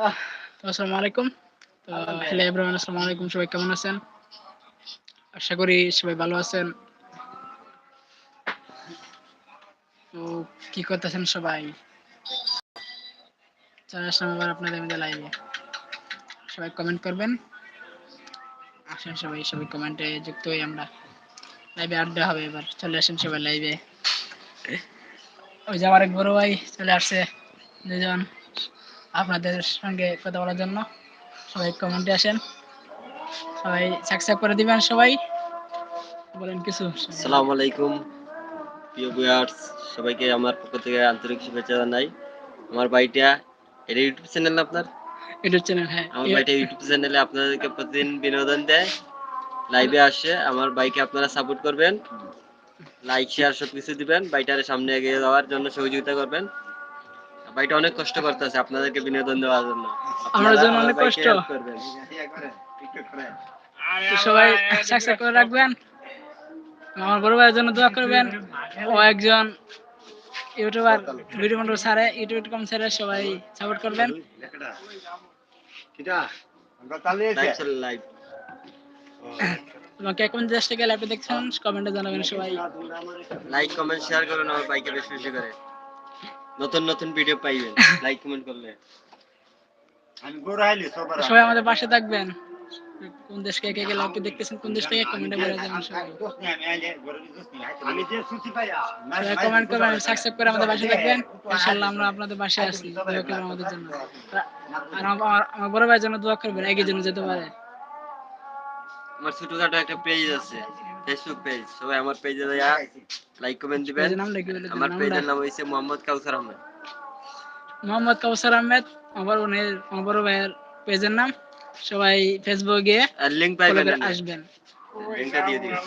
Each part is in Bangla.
আসসালামু আলাইকুম। হ্যালো এভরিওয়ান আসসালামু আলাইকুম সবাই কেমন আছেন? আশা করি সবাই ভালো আছেন। তো কি করতেছেন সবাই? চলে আসলাম আবার আপনাদের মধ্যে লাইভে সবাই কমেন্ট করবেন। আসেন সবাই সবাই কমেন্টে যুক্ত হই আমরা। লাইভে আড্ডা হবে এবার। চলে আসেন সবাই লাইভে ওই যে আমার এক বড় ভাই চলে আসছে। দুজন। আপনাদের সঙ্গে কথা বলার জন্য। সবাই কমেন্টে আসেন। সবাই সাবস্ক্রাইব করে দিবেন সবাই। বলেন কিছু। আসসালামু আলাইকুম। প্রিয় ভিউয়ার্স সবাইকে আমার পক্ষ থেকে আন্তরিক শুভেচ্ছা জানাই। আমার বাড়িটা এটা ইউটিউব চ্যানেল আপনার? ইউটিউব চ্যানেল হ্যাঁ। আমার বাড়িটা ইউটিউব চ্যানেলে আপনাদেরকে প্রতিদিন বিনোদন দেয়। লাইভে আসে। আমার বাইকে আপনারা সাপোর্ট করবেন। লাইক শেয়ার সব কিছু দিবেন। বাইটার সামনে এগিয়ে যাওয়ার জন্য সহযোগিতা করবেন। বাইটা অনেক কষ্ট করতেছে আপনাদেরকে বিনোদন দেওয়ার জন্য। আমার জন্য অনেক কষ্ট। সবাই সাবস্ক্রাইব করে রাখবেন। আমার বড় ভাইয়ের জন্য দোয়া করবেন। ও একজন ইউটিউবার ভিডিও মন্ডল সারে ইউটিউব কম সারে সবাই সাপোর্ট করবেন। তোমাকে কোন দেশ থেকে লাইভে দেখছেন কমেন্টে জানাবেন সবাই। লাইক কমেন্ট শেয়ার করুন আমার বাইকে বেশি বেশি করে। নতুন নতুন ভিডিও পাইবেন। লাইক কমেন্ট করলে। তো সবাই আমাদের পাশে থাকবেন। কোন দেশ থেকে কে কে লাইভে দেখতেছেন কোন দেশ থেকে কমেন্টে বলে দেবেন সবাই সবাই কমেন্ট করবেন সাবস্ক্রাইব করে আমাদের পাশে থাকবেন। ইনশাআল্লাহ আমরা আপনাদের পাশে আছি। দোয়া করবেন আমাদের জন্য। আর আমার আমার বড় ভাইয়ের জন্য দোয়া করবেন একই জন্য যেতে পারে। আমার ছোটখাটো একটা পেজ আছে। ফেসবুক পেজ সবাই আমার পেজে যাইয়া লাইক কমেন্ট দিবেন? আমার পেজের? নাম হইছে মোহাম্মদ কাউসার আহমেদ। মোহাম্মদ কাউসার আহমেদ আমার বোনের আমার ভাইয়ের পেজের নাম। সবাই ফেসবুকে গিয়ে আর লিংক পাইবেন আসবেন। লিংকটা দিয়ে দিবেন।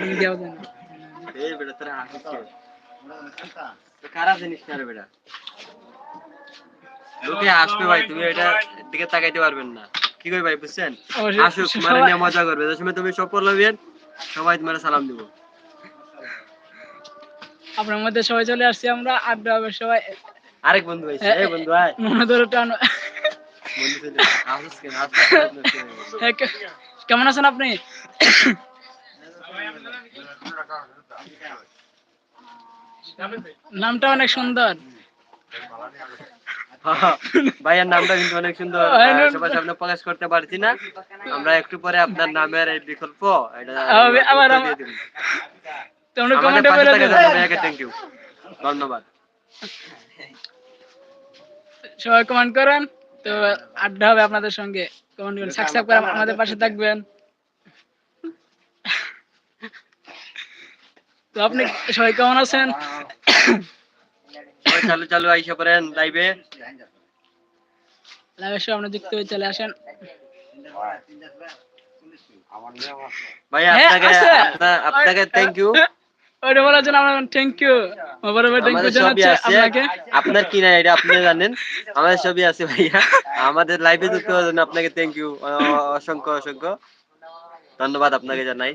লিংক দেওয়া দেন এই বেটা তোরা হাসিস কে তো কারা জিনিস না রে বেটা। লোকে হাসবে ভাই তুমি এটা দিকে তাকাইতে পারবেন না। কি কই ভাই বুঝছেন? আসুক মানে মজা করবে। যে সময় তুমি সফল হবেন সবাই তোমার সালাম দিব। আপনার মধ্যে সবাই চলে আসছি আমরা আড্ডা হবে সবাই। আরেক বন্ধু ভাইছে এই বন্ধু ভাই মনে ধরে টান। কেমন আছেন আপনি? নামটা অনেক সুন্দর। ভাইয়ের নামটা কিন্তু অনেক সুন্দর। সবার সামনে প্রকাশ করতে পারছি না। আমরা একটু পরে আপনার নামের এই বিকল্প এটা আবার-। তোমরা কমেন্টে থ্যাংক ইউ ধন্যবাদ। সবাই কমেন্ট করেন তো আড্ডা হবে আপনাদের সঙ্গে। কমেন্ট করেন সাবস্ক্রাইব করে আমাদের পাশে থাকবেন। তো আপনি সবাই কেমন আছেন? সবাই চালু চালু আইসা পড়েন লাইভে সঙ্গে আপনি যুক্ত হয়ে চলে আসেন। ভাই হ্যাঁ, আপনাকে আপনাকে থ্যাংক ইউ ওইটা বলার জন্য আমরা থ্যাংক ইউ ভাই থ্যাংক ইউ জানাচ্ছি আপনাকে। আপনার কি না এটা আপনি জানেন। আমাদের ছবি আছে ভাইয়া। আমাদের লাইভে যুক্ত হওয়ার জন্য আপনাকে থ্যাংক ইউ অসংখ্য অসংখ্য। ধন্যবাদ আপনাকে জানাই।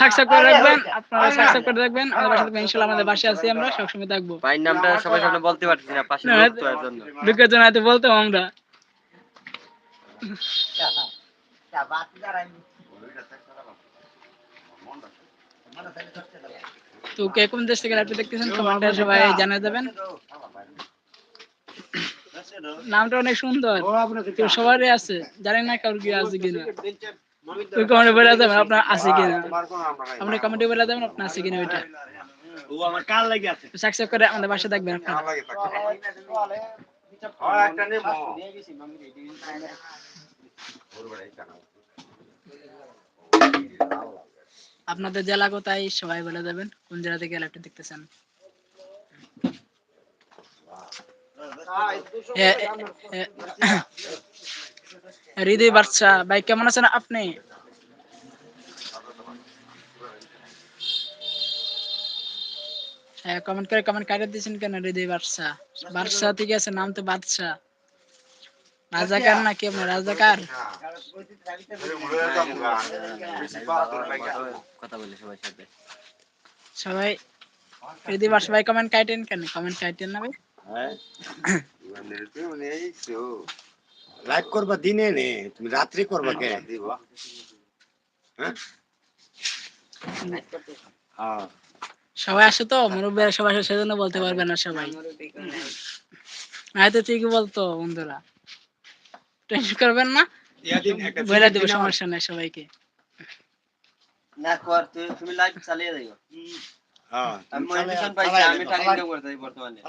সাবস্ক্রাইব করে রাখবেন আপনারা সাবস্ক্রাইব করে রাখবেন আমাদের পাশে থাকবেন ইনশাআল্লাহ আমাদের পাশে আছি আমরা সবসময় থাকব। ভাইয়ের নামটা সবার সামনে বলতে পারছি না পাশে তো এর জন্য ঢুকে জানাতে বলতাম আমরা। তো কে কোন দেশ থেকে লাইভটা দেখতেছেন কমেন্টে সবাই জানিয়ে দেবেন। নামটা অনেক সুন্দর সবারই আছে জানি না কারোর কি আছে কিনা। ওই কমেন্টে বলে দেবেন আপনার আছে কিনা। আপনি কমেন্টে বলে দেবেন আপনার আছে কিনা ওইটা। ও আমার কাল লাগে আছে। সাবস্ক্রাইব করে আমাদের পাশে থাকবেন আপনারা। আপনাদের জেলা কোথায় সবাই বলে দেবেন। কোন জেলা থেকে লাইভটা দেখতেছেন? হৃদয় বাচ্চা ভাই কেমন আছেন আপনি? হ্যাঁ কমেন্ট করে কমেন্ট কাটে দিয়েছেন কেন হৃদয় বাদশা? বাদশা ঠিক আছে নাম তো বাদশা। রাজাকার নাকি আপনার রাজাকার? কথা বলি সাথে সবাই হৃদয় বাদশা ভাই কমেন্ট কাটেন কেন? কমেন্ট কাটেন না ভাই। হ্যাঁ লাইভ করবা দিনে নে তুমি রাত্রি করবা কে? হ্যাঁ। হ্যাঁ। সবাই আসে তো? মুরব্বীরা সবাই আসে সেজন্য বলতে পারবে না সবাই। হয়তো ঠিকই বলতো বন্ধুরা? টেনশন করবেন না। বলে দেবো সমস্যা নাই সবাইকে। না কর তুই তুমি লাইভ চালিয়ে দিও। হ্যাঁ। আমি মোটিভেশন পাইছি আমি করতে বর্তমানে।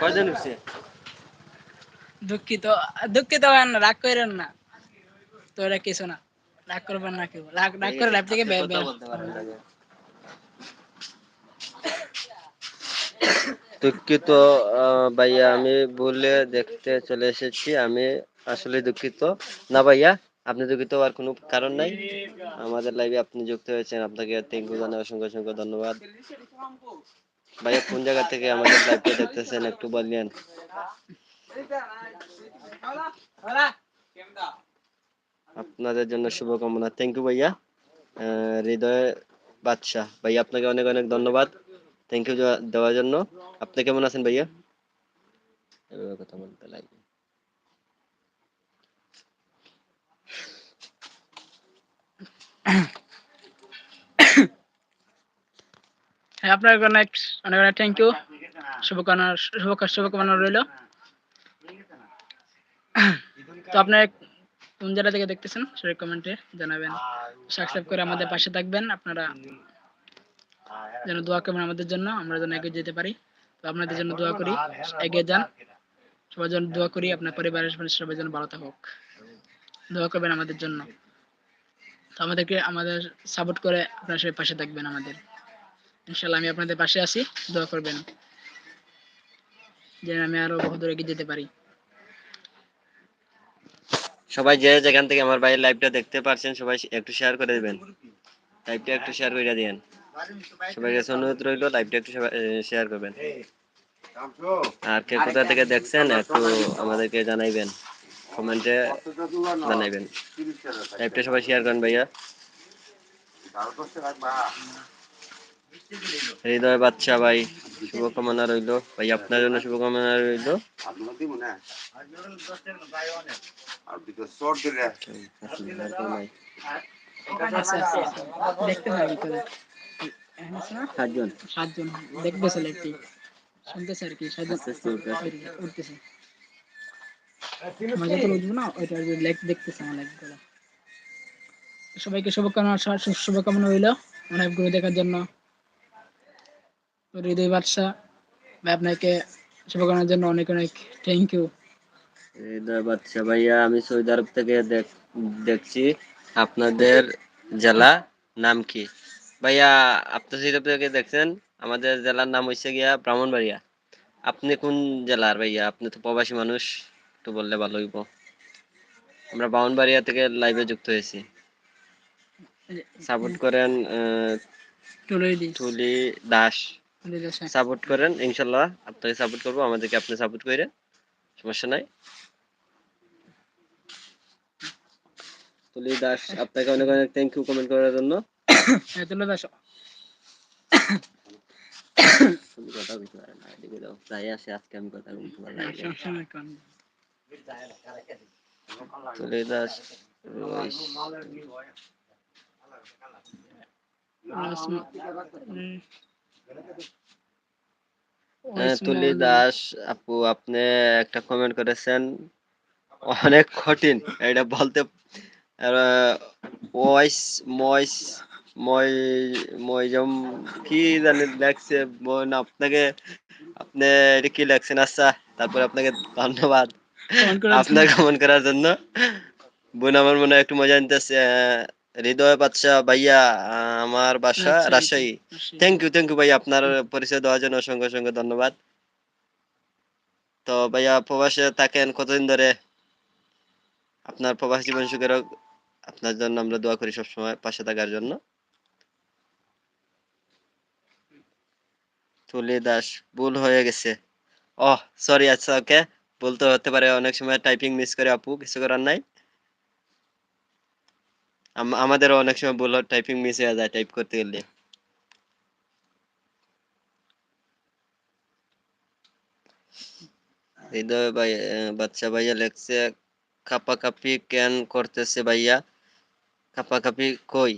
কয়জন উঠছে? দুঃখিত দুঃখিত হবেন না, রাগ করেন না। তো এটা কিছু না, রাগ করবেন না কেউ। রাগ রাগ করে লাইফ থেকে বের বের। দুঃখিত ভাইয়া, আমি ভুলে দেখতে চলে এসেছি, আমি আসলে দুঃখিত। না ভাইয়া, আপনি দুঃখিত হওয়ার কোনো কারণ নাই। আমাদের লাইভে আপনি যুক্ত হয়েছেন, আপনাকে থ্যাংক ইউ জানাই, অসংখ্য অসংখ্য ধন্যবাদ। ভাইয়া, কোন জায়গা থেকে আমাদের লাইভটা দেখতেছেন, একটু বললেন। আপনাদের জন্য শুভকামনা। থ্যাংক ইউ ভাইয়া। হৃদয় বাদশাহ। ভাইয়া, আপনাকে অনেক অনেক ধন্যবাদ। থ্যাংক ইউ দেওয়ার জন্য। আপনি কেমন আছেন ভাইয়া? কথা বলতে লাগে। হ্যাঁ আপনার অনেক অনেক অনেক থ্যাংক ইউ শুভকামনা শুভকা- শুভকামনা রইল। তো আপনার কোন জায়গা থেকে দেখতেছেন সেটা কমেন্টে জানাবেন। সাবস্ক্রাইব করে আমাদের পাশে থাকবেন, আপনারা যেন দোয়া করবেন আমাদের জন্য, আমরা যেন এগিয়ে যেতে পারি। তো আপনাদের জন্য দোয়া করি, এগিয়ে যান। সবার জন্য দোয়া করি, আপনার পরিবারের সবাই যেন ভালো থাকুক। দোয়া করবেন আমাদের জন্য। তো আমাদেরকে, আমাদের সাপোর্ট করে আপনারা সবাই পাশে থাকবেন আমাদের। ইনশাল্লাহ আমি আপনাদের পাশে আছি, দোয়া করবেন। যেন আমি আরও বহু দূর এগিয়ে যেতে পারি। সবাই যে যেখান থেকে আমার ভাইয়ের লাইভটা দেখতে পারছেন সবাই একটু শেয়ার করে দিবেন। লাইভটা একটু শেয়ার করে দিয়েন। সবাই কাছে অনুরোধ রইল লাইভটা একটু শেয়ার করবেন। আর কে কোথা থেকে দেখছেন একটু আমাদেরকে জানাইবেন। কমেন্টে জানাইবেন। লাইভটা সবাই শেয়ার করেন ভাইয়া। হৃদয় বাচ্চা ভাই শুভকামনা রইল। ভাই আপনার জন্য শুভকামনা রইল। না? আর? সাতজন। সাতজন শুনতেছে কি সাতজন। উঠতেছে। না ওইটা দেখতেছে আমার সবাইকে শুভকামনা শুভকামনা রইল। অনেকগুলো দেখার জন্য। হৃদয় বাদশা ভাই আপনাকে শুভকামনার জন্য অনেক অনেক থ্যাংক ইউ হৃদয় বাচ্চা ভাইয়া আমি সৌদি আরব থেকে দেখ- দেখছি। আপনাদের জেলা নাম কি? ভাইয়া আপনি সৌদি আরব থেকে দেখছেন আমাদের জেলার নাম হচ্ছে গিয়া ব্রাহ্মণবাড়িয়া। আপনি কোন জেলার ভাইয়া? আপনি তো প্রবাসী মানুষ একটু বললে ভালো হইব। আমরা ব্রাহ্মণবাড়িয়া থেকে লাইভে যুক্ত হয়েছি। সাপোর্ট করেন তুলি দাস। সাপোর্ট করেন ইনশাল্লাহ। আপনাকে সাপোর্ট করব আমাদেরকে আপনি সাপোর্ট করে সমস্যা নাই। তুলি দাস আপনাকে অনেক অনেক থ্যাংক ইউ কমেন্ট করার জন্য। হ্যাঁ, দাস। কথা বলতে পারো না এদিকে দাও যাই আসে আজকে আমি কথা বলতে না। তুলি দাস। হ্যাঁ, তুলি দাস আপু আপনি একটা কমেন্ট করেছেন। অনেক কঠিন এটা বলতে ওয়াইস ময়স ময়জম কি জানি লাগছে বোন আপনাকে আপনি এটা কি লাগছেন আচ্ছা তারপর আপনাকে ধন্যবাদ। আপনার কমেন্ট করার জন্য। বোন আমার মনে হয় একটু মজা নিতেছে হৃদয় বাদশা ভাইয়া আমার বাসা Rajshahi. Rajshahi. Thank you thank you ভাইয়া আপনার পরিচয় দেওয়ার জন্য অসংখ্য অসংখ্য ধন্যবাদ। তো ভাইয়া প্রবাসে থাকেন কতদিন ধরে? আপনার প্রবাস জীবন সুখের আপনার জন্য আমরা দোয়া করি সবসময় পাশে থাকার জন্য। তুলি দাস ভুল হয়ে গেছে। ও সরি আচ্ছা ওকে ভুল তো হতে পারে অনেক সময় টাইপিং মিস করে আপু কিছু করার নাই। আম- আমাদেরও অনেক সময় ভুল টাইপিং মিস হয়ে যায় টাইপ করতে গেলে। হৃদয় ভাই বাচ্চা ভাইয়া লেখছে কাপাকাপি কেন করতেছে ভাইয়া? কাপাকাপি কই?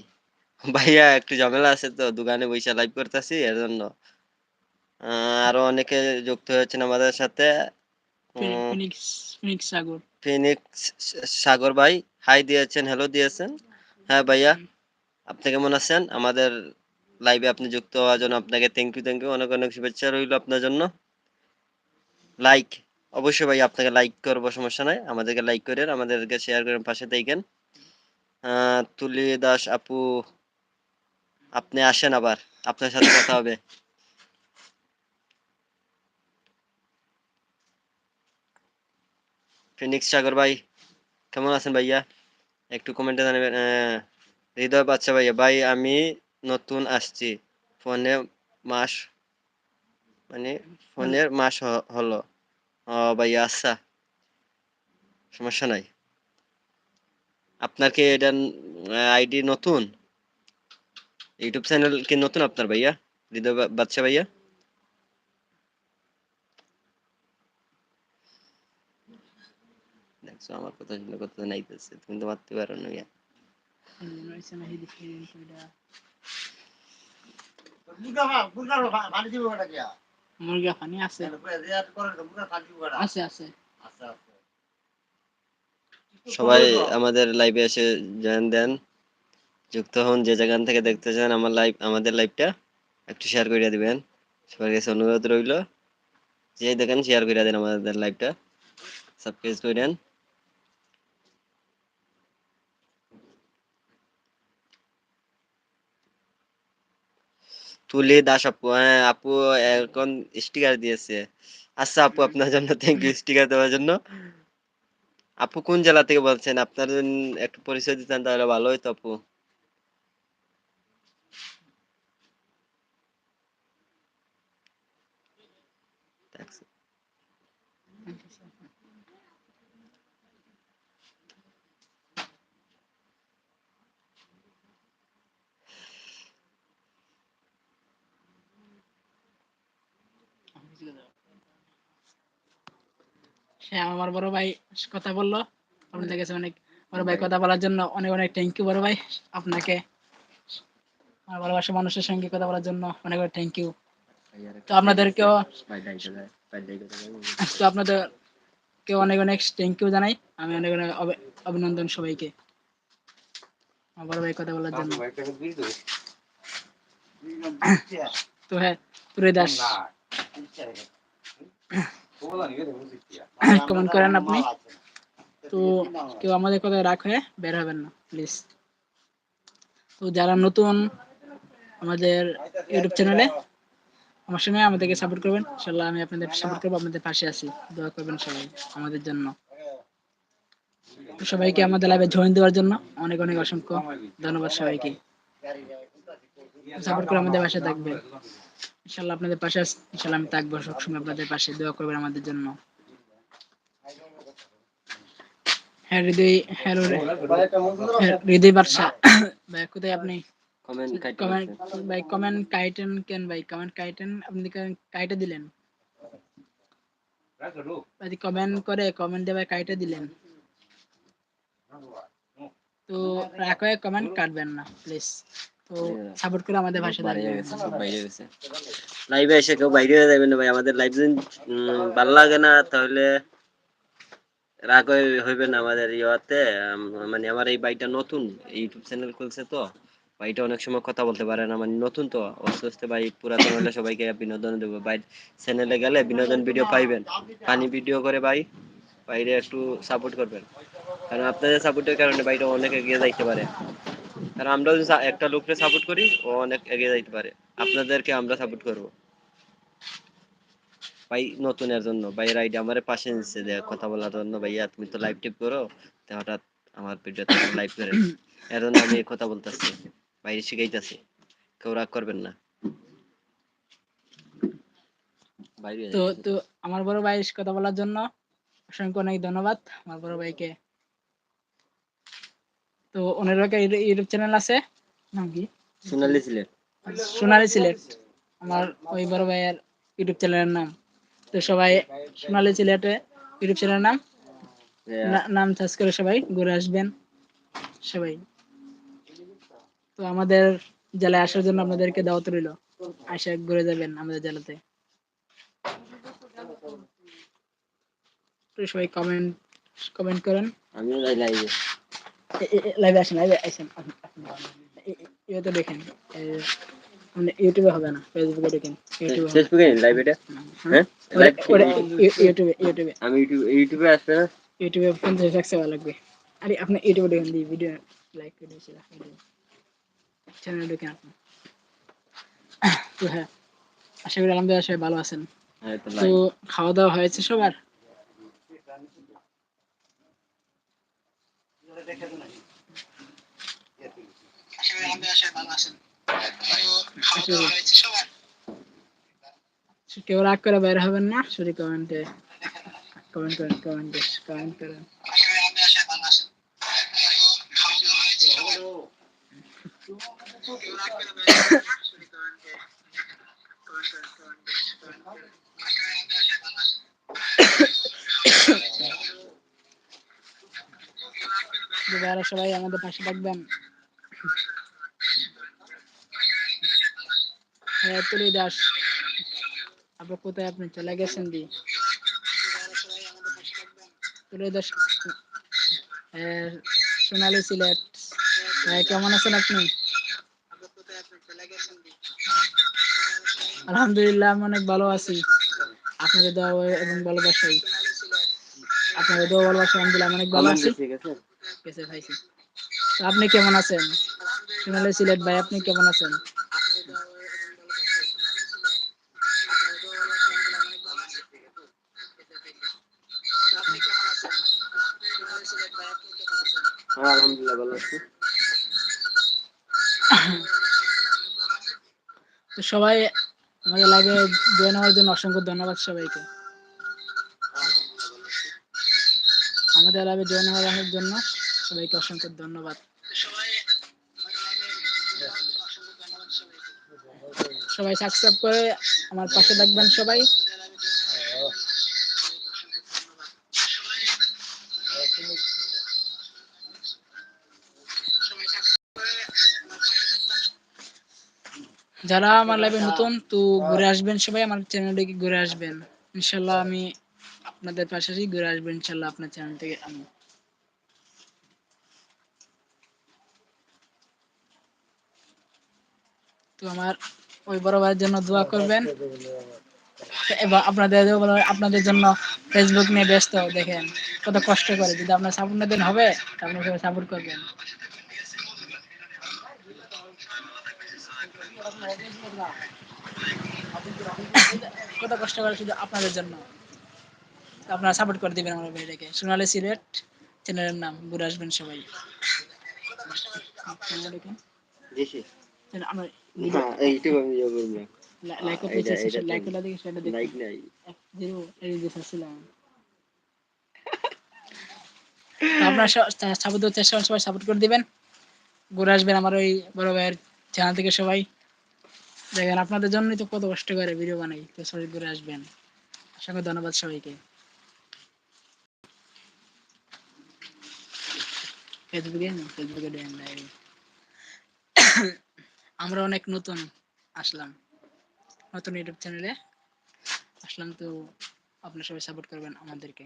ভাইয়া একটু ঝামেলা আছে তো দোকানে বসে লাইভ করতেছি এর জন্য আরও অনেকে যুক্ত হয়েছেন আমাদের সাথে। ফিনিক্স সাগর। ভাই হাই দিয়েছেন হ্যালো দিয়েছেন। হ্যাঁ ভাইয়া আপনি কেমন আছেন? আমাদের লাইভে আপনি যুক্ত হওয়ার জন্য আপনাকে থ্যাংক ইউ থ্যাংক ইউ অনেক অনেক শুভেচ্ছা রইল আপনার জন্য। লাইক অবশ্যই ভাই আপনাকে লাইক করব সমস্যা নাই। আমাদেরকে লাইক করেন আমাদেরকে শেয়ার করেন পাশে দেখেন। তুলি দাস আপু আপনি আসেন আবার। আপনার সাথে কথা হবে। ফিনিক্স সাগর ভাই কেমন আছেন ভাইয়া? একটু কমেন্টে জানাবেন হৃদয় বাচ্চা ভাইয়া ভাই আমি নতুন আসছি। ফোনে মাস মানে ফোনের মাস হলো। ও ভাইয়া আচ্ছা। সমস্যা নাই। আপনার কি এটা আইডি নতুন? ইউটিউব চ্যানেল কি নতুন আপনার ভাইয়া? হৃদয় বাচ্চা ভাইয়া? দেখছ আমার কথা শুনে কথা নাইতেছে তুমি তো মারতে পারো না ইয়া। মুরগা পানি আছে আছে আছে সবাই আমাদের লাইভে এসে জয়েন দেন। যুক্ত হন যে যেখান থেকে দেখতে চান আমার লাইভ আমাদের লাইভটা একটু শেয়ার করে দিবেন। সবার কাছে অনুরোধ রইল। যে দেখেন শেয়ার করে দেন আমাদের লাইভটা সাবস্ক্রাইব করে দেন তুলি দাস আপু হ্যাঁ আপু এখন স্টিকার দিয়েছে। আচ্ছা আপু, আপনার জন্য থ্যাংক ইউ স্টিকার দেওয়ার জন্য। আপু কোন জেলা থেকে বলছেন? আপনার একটু পরিচয় দিতেন তাহলে ভালো হইতো আপু। সে আমার বড় ভাই কথা বলল। আপনাদের কাছে অনেক বড় ভাই কথা বলার জন্য অনেক অনেক থ্যাংক ইউ বড় ভাই আপনাকে। আমার ভালোবাসা মানুষের সঙ্গে কথা বলার জন্য অনেক অনেক থ্যাংক ইউ তো আপনাদেরকেও তো আপনাদের কেউ অনেক অনেক থ্যাংক ইউ জানাই। আমি অনেক অনেক অভিনন্দন সবাইকে। আমার বড় ভাই কথা বলার জন্য। তো হ্যাঁ তুরে দাস। কমেন্ট করেন আপনি? তো কেউ আমাদের কথা রাগ হয়ে বের হবেন না প্লিজ তো যারা নতুন আমাদের ইউটিউব চ্যানেলে আমার সঙ্গে আমাদেরকে সাপোর্ট করবেন। ইনশাল্লাহ আমি আপনাদের সাপোর্ট করব, আপনাদের পাশে আছি। দোয়া করবেন সবাই আমাদের জন্য। সবাইকে আমাদের লাইভে জয়েন দেওয়ার জন্য অনেক অনেক অসংখ্য ধন্যবাদ সবাইকে। সাপোর্ট করে আমাদের পাশে থাকবেন ইনশাল্লাহ আপনাদের পাশে। ইনশাল্লাহ আমি থাকব সবসময় আপনাদের পাশে। দোয়া করবেন আমাদের জন্য। হ্যাঁ হৃদয় হ্যাঁ হ্যাঁ, হৃদয় বাদশা ভাই কোথায় আপনি? কমেন্ট কাইটে কমেন্ট বলছে। ভাই কমেন্ট কাইটেন কেন ভাই? কমেন্ট কাইটেন আপনি কাইটে দিলেন? ভাই কমেন্ট করে কমেন্ট দেবে কাইটে দিলেন। তো রাখো কমেন্ট কাটবেন না প্লিজ। তো সাপোর্ট করে আমাদের বাইরে থাকবেন গেছে, সব বাইরে গেছে। লাইভে এসে কেউ বাইরে যাবেন না ভাই আমাদের লাইভ যদি ভালো লাগে না তাহলে রাগ হইবে না আমাদের ইয়াতে। মানে আমার এই বাইটা নতুন ইউটিউব চ্যানেল খুলছে তো। ভাইটা অনেক সময় কথা বলতে পারে না মানে নতুন তো আস্তে আস্তে ভাই পুরাতন হলে সবাইকে বিনোদন দেবো। ভাই চ্যানেলে গেলে বিনোদন ভিডিও পাইবেন। পানি ভিডিও করে ভাই বাইরে একটু সাপোর্ট করবেন। কারণ আপনাদের সাপোর্টের কারণে ভাইটা অনেক এগিয়ে যাইতে পারে। কারণ আমরা যদি একটা লোককে সাপোর্ট করি, ও অনেক এগিয়ে যাইতে পারে। আপনাদেরকে আমরা সাপোর্ট করব। ভাই, নতুনের জন্য। ভাই রাইড আমার পাশে নিচ্ছে যে কথা বলার জন্য। ভাইয়া তুমি তো লাইভ টিপ করো। হঠাৎ আমার ভিডিওতে লাইভ করে এর জন্য আমি কথা বলতেছি। বাইরে শিখাইতেছি। কেউ রাগ করবেন না। তো তো আমার বড় ভাই কথা বলার জন্য অসংখ্য অনেক ধন্যবাদ। আমার বড় ভাইকে তো ওনারও একটা ইউটিউব চ্যানেল আছে? নাম কি? সোনালি সিলেট। সোনালি সিলেট। আমার ওই বড় ভাইয়ের ইউটিউব চ্যানেলের নাম। তো সবাই সোনালি সিলেটে ইউটিউব চ্যানেলের নাম? নাম সার্চ করে সবাই ঘুরে আসবেন। সবাই। তো আমাদের জেলায় আসার জন্য আপনাদেরকে দাওয়াত রইল। আসে ঘুরে যাবেন আমাদের জেলাতে। সবাই কমেন্ট কমেন্ট করেন। আমিও লাইভে লাইভে আসেন লাইভে আসেন দেখেন মানে ইউটিউবে হবে না ফেসবুকে দেখেন ইউটিউবে ফেসবুকে হ্যাঁ? লাইভ ওটা ইউ- ইউটিউবে ইউটিউবে আমি ইউটিউব ইউটিউবে আসবে না? ইউটিউবে পঞ্চাশ লাখ লাগবে। আরে আপনি ইউটিউবে দেখেন দিই ভিডিও লাইক করে চ্যানেল দেখেন আপনি। তো হ্যাঁ আশা করি আলহামদুলিল্লাহ সবাই ভালো আছেন। হ্যাঁ তো খাওয়া দাওয়া হয়েছে সবার? কেউ রাগ করে বের হবেন না শুধু কমেন্টে। কমেন্ট করেন কমেন্টে কমেন্ট করেন। যারা সবাই আমাদের পাশে থাকবেন। হ্যাঁ তুলি দাস আপনি কোথায় আপনি? চলে গেছেন দি। তুলি দাস হ্যাঁ, সোনালি সিলেট। হ্যাঁ কেমন আছেন আপনি? আলহামদুলিল্লাহ আমি অনেক ভালো আছি। আপনাদের দোয়া এবং ভালোবাসাই। আপনাদের দোয়া ভালোবাসা আলহামদুলিল্লাহ অনেক ভালো আছি। গেছে খাইছি। আপনি কেমন আছেন? সোনালি সিলেট ভাই আপনি কেমন আছেন? হ্যাঁ আলহামদুলিল্লাহ ভালো আছি। তো সবাই আমাদের লাইভে জয়েন হওয়ার জন্য অসংখ্য ধন্যবাদ সবাইকে। আমাদের লাইভে জয়েন হওয়ার জন্য সবাইকে অসংখ্য ধন্যবাদ। সবাই সাবস্ক্রাইব করে আমার পাশে থাকবেন সবাই। যারা আমার লাইভে নতুন, তো ঘুরে আসবেন সবাই, আমার চ্যানেলটিকে ঘুরে আসবেন। ইনশাল্লাহ আমি আপনাদের পাশাপাশি ঘুরে আসবেন ইনশাল্লাহ আপনার চ্যানেল থেকে আমি। তো আমার ওই বড় ভাইয়ের জন্য দোয়া করবেন। এবার আপনাদের আপনাদের জন্য ফেসবুক নিয়ে ব্যস্ত দেখেন। কত কষ্ট করে। যদি আপনার সাপোর্ট না দেন হবে তা আপনি সবাই সাপোর্ট করবেন। কত কষ্ট করে শুধু আপনাদের জন্য। আপনারা সাপোর্ট করে দিবেন আমার ভাইটাকে। সোনালি সিলেট চ্যানেলের নাম ঘুরে আসবেন সবাই। জি আমার হ্যাঁ আমি ইয়ে করব। লাইক করতে এইটা- লাইক তো- দেখি সেটা দেখি লাইক নাই। জিরো এই যে ফাসছিলাম আপনারা সাপোর্ট দেওয়ার সবাই সাপোর্ট করে দিবেন। ঘুরে আসবেন আমার ওই বড় ভাইয়ের চ্যানেল থেকে সবাই। দেখেন আপনাদের জন্যই তো কত কষ্ট করে ভিডিও বানাই তো সবাই ঘুরে আসবেন। অসংখ্য ধন্যবাদ সবাইকে। ফেসবুকে ফেসবুকে দেন আমরা অনেক নতুন আসলাম। নতুন ইউটিউব চ্যানেলে আসলাম তো আপনারা সবাই সাপোর্ট করবেন আমাদেরকে।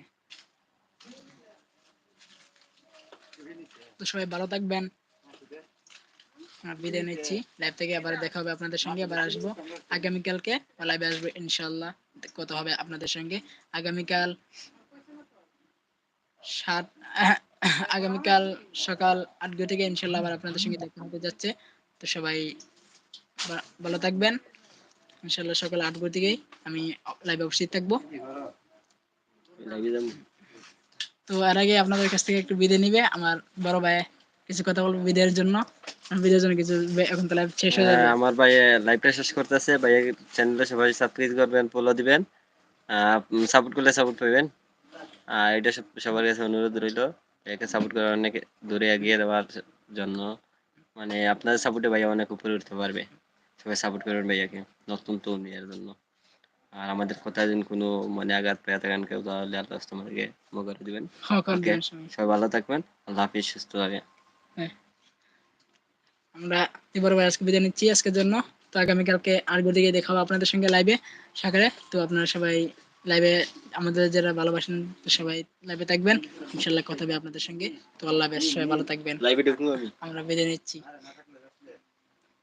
তো সবাই ভালো থাকবেন। বিদায় নিচ্ছি। লাইভ থেকে আবার দেখা হবে আপনাদের সঙ্গে, আবার আসব। আগামীকালকে লাইভে আসব ইনশাল্লাহ কথা হবে আপনাদের সঙ্গে। আগামীকাল সাত আগামীকাল সকাল আটটা থেকে ইনশাল্লাহ আবার আপনাদের সঙ্গে দেখা হতে যাচ্ছে। তো সবাই ভালো থাকবেন। ইনশাল্লাহ সকাল আটটার দিকেই আমি লাইভে উপস্থিত থাকব। তো এর আগে আপনাদের কাছ থেকে একটু বিদায় নিবে আমার বড় ভাই। কিছু কথা বলব বিদায়ের জন্য। বিদায়ের জন্য কিছু এখন তো লাইভ শেষ হয়ে যাবে। হ্যাঁ, আমার ভাই লাইভটা শেষ করতেছে। ভাই চ্যানেলটা সবাই সাবস্ক্রাইব করবেন ফলো দিবেন। সাপোর্ট করলে সাপোর্ট পাবেন। এটা সবার কাছে অনুরোধ রইল একে সাপোর্ট করে অনেক দূরে এগিয়ে দেওয়ার জন্য। মানে আপনাদের সাপোর্টে ভাইয়া অনেক উপরে উঠতে পারবে। সবাই সাপোর্ট করবেন ভাইয়াকে নতুন তরুণীর জন্য। আর আমাদের কোথায় দিন কোনো মানে আঘাত পেয়ে থাকেন কেউ তাহলে আল্লাহ তোমাকে ক্ষমা করে দিবেন হ্যাঁ সবাই। সবাই ভালো থাকবেন আল্লাহ হাফিজ সুস্থ থাকবেন। আমরা এবার ভাই আজকে বিদায় নিচ্ছি আজকের জন্য। তো আগামীকালকে আরেকবার দিকে দেখা হবে আপনাদের সঙ্গে লাইভে সকালে তো আপনারা সবাই লাইভে আমাদের যারা ভালোবাসেন সবাই লাইভে থাকবেন। ইনশাল্লাহ কথা হবে আপনাদের সঙ্গে। তো আল্লাহ বেশ সবাই ভালো থাকবেন। লাইভে ঢুকুন আমি। আমরা বেঁধে নিচ্ছি।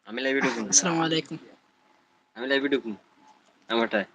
আমি লাইভে ঢুকুন আসসালামু আলাইকুম। আমি লাইভে ঢুকুন আমারটায়।